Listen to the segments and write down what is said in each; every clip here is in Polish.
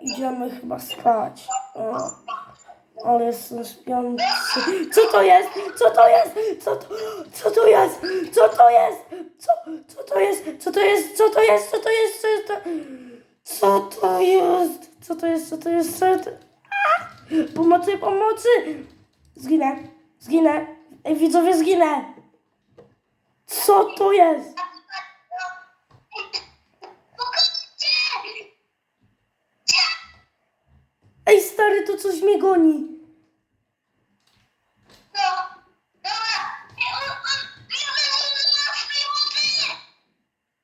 idziemy chyba spać. O, ale jestem śpiący. Co to jest? Co to jest? Co to, co to jest? Co to jest? Co, co to jest? Co to jest? Co to jest? Co to jest? Co jest? Co to jest? Co to jest? Co to jest? Co to... Pomocy, pomocy! Zginę, zginę. Ej, widzowie, zginę. Co to jest? Ej, stary, to coś mnie goni.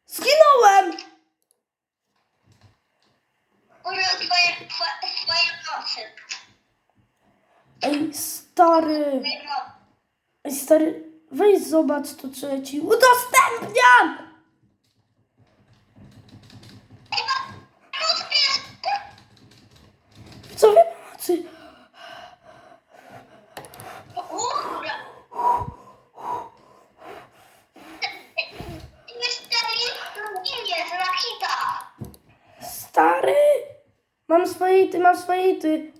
Zginąłem! Ej, stary. Ej, stary, weź zobacz to, co ja ci udostępniam! Co wy pomocy? Stary! Mam swoje ity, mam swoje ity.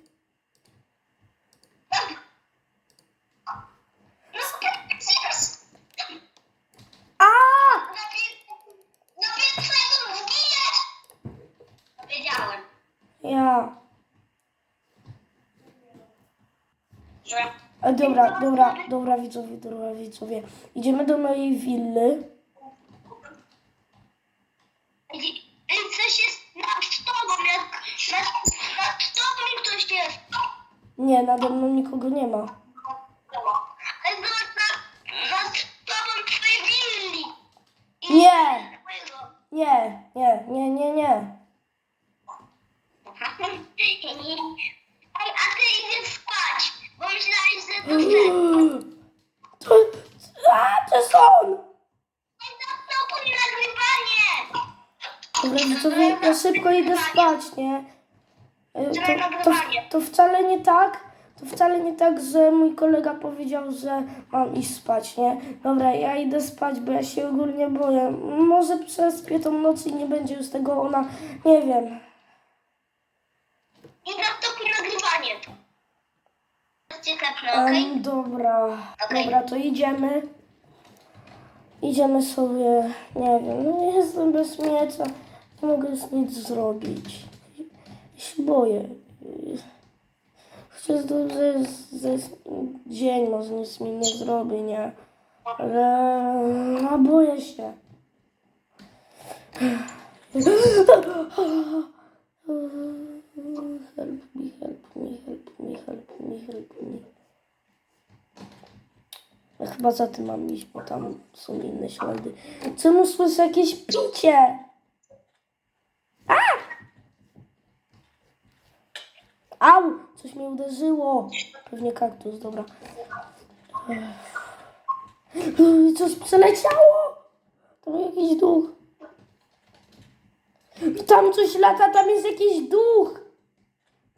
A! Wiedziałem, Ja. że E, dobra, dobra, dobra widzowie, dobra widzowie. Idziemy do mojej willy. I coś jest Nie, nade mną nikogo nie ma. Ale tobą twojej willi. I Nie! twojego. Nie, nie, nie, nie, nie. Ej, a ty idziesz spać, bo myślałeś, że to sen. To, a, to jest on! Ej, na tobą nagrywanie. Dobra, widzowie, ja szybko idę spać, nie? E, To, to, to wcale nie tak, to wcale nie tak, że mój kolega powiedział, że mam iść spać, nie? Dobra, ja idę spać, bo ja się ogólnie boję. Może przespię tą noc i nie będzie już tego ona, nie wiem. I na tobą nagrywanie. Okej? Em, dobra, Okej. dobra, to idziemy. Idziemy sobie, nie wiem, no jestem bez miecza, nie mogę już nic zrobić. Się boję. Chociaż dobrze jest dzień, może nic mi nie zrobi, nie? Ale no, boję się. Help me, help me, help me, help me, help me. Ja chyba za tym mam iść, bo tam są inne ślady. Czemu słyszę jakieś picie? A! Au! Coś mnie uderzyło. Pewnie kaktus, dobra. Coś przeleciało! Tam jakiś duch. Tam coś lata, tam jest jakiś duch.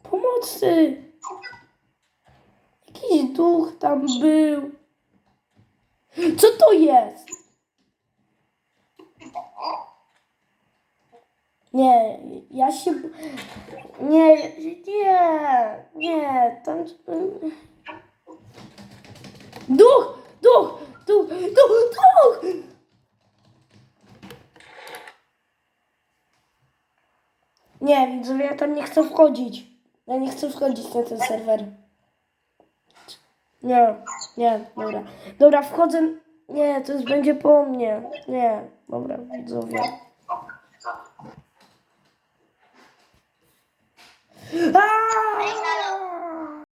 Pomocy! Jakiś duch tam był. Co to jest? Nie, ja się. Nie, nie, nie, tam. Duch! Duch! Duch! Duch! Duch! Nie, widzowie, ja tam nie chcę wchodzić. Ja nie chcę wchodzić na ten serwer. Nie, nie, dobra. Dobra, wchodzę. Nie, to już będzie po mnie. Nie, dobra, widzowie. Ah!